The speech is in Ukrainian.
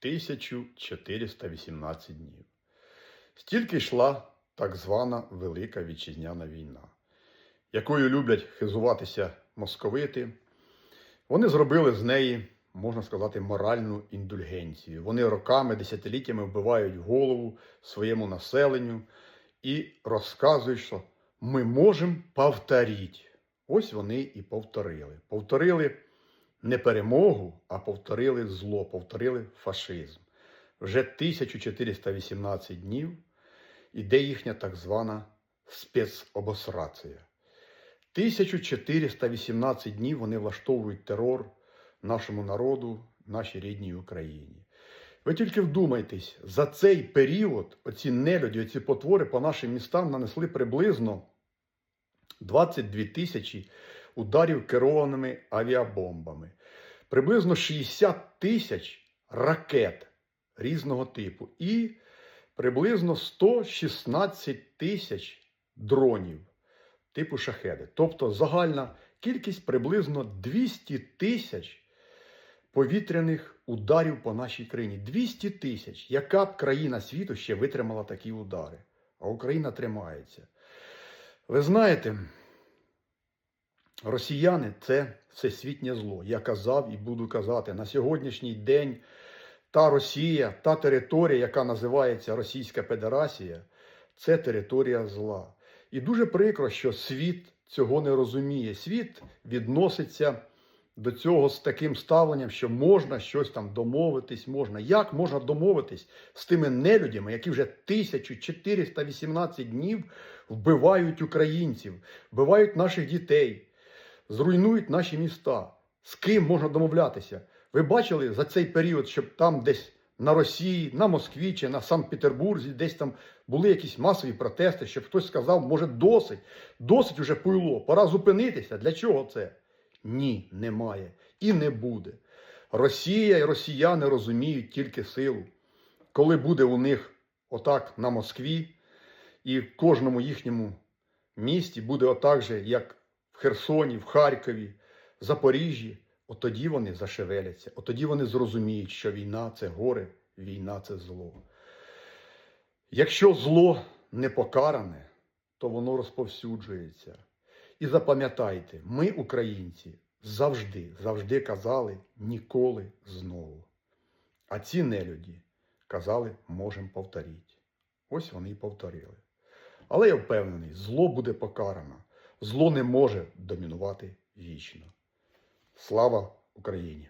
1418 днів. Стільки йшла так звана Велика Вітчизняна війна, якою люблять хизуватися московити. Вони зробили з неї, можна сказати, моральну індульгенцію. Вони роками, десятиліттями вбивають голову своєму населенню і розказують, що ми можемо повторити. Ось вони і повторили. Повторили не перемогу, а повторили зло, повторили фашизм. Вже 1418 днів іде їхня так звана спецобосрація. 1418 днів вони влаштовують терор нашому народу, нашій рідній Україні. Ви тільки вдумайтесь, за цей період оці нелюді, оці потвори по нашим містам нанесли приблизно 22 тисячі ударів керованими авіабомбами, приблизно 60 тисяч ракет різного типу і приблизно 116 тисяч дронів типу шахеди. Тобто загальна кількість приблизно 200 тисяч повітряних ударів по нашій країні. 200 тисяч. Яка б країна світу ще витримала такі удари? А Україна тримається. Ви знаєте, росіяни це всесвітнє зло. Я казав і буду казати, на сьогоднішній день та Росія, та територія, яка називається Російська Федерація, це територія зла. І дуже прикро, що світ цього не розуміє. Світ відноситься до цього з таким ставленням, що можна щось там домовитись, можна. Як можна домовитись з тими нелюдями, які вже 1418 днів вбивають українців, вбивають наших дітей, зруйнують наші міста? З ким можна домовлятися? Ви бачили за цей період, щоб там десь на Росії, на Москві чи на Санкт-Петербурзі, десь там були якісь масові протести, щоб хтось сказав, може, досить, досить уже пуйло, пора зупинитися. Для чого це? Ні, немає і не буде. Росія і росіяни розуміють тільки силу. Коли буде у них отак на Москві, і в кожному їхньому місті буде отак же, як Херсоні, в Харкові, в Запоріжжі, от тоді вони зашевеляться, от тоді вони зрозуміють, що війна це горе, війна це зло. Якщо зло не покаране, то воно розповсюджується. І запам'ятайте, ми, українці, завжди, завжди казали ніколи знову. А ці нелюді казали, можемо повторити. Ось вони і повторили. Але я впевнений, зло буде покарано. Зло не може домінувати вічно. Слава Україні!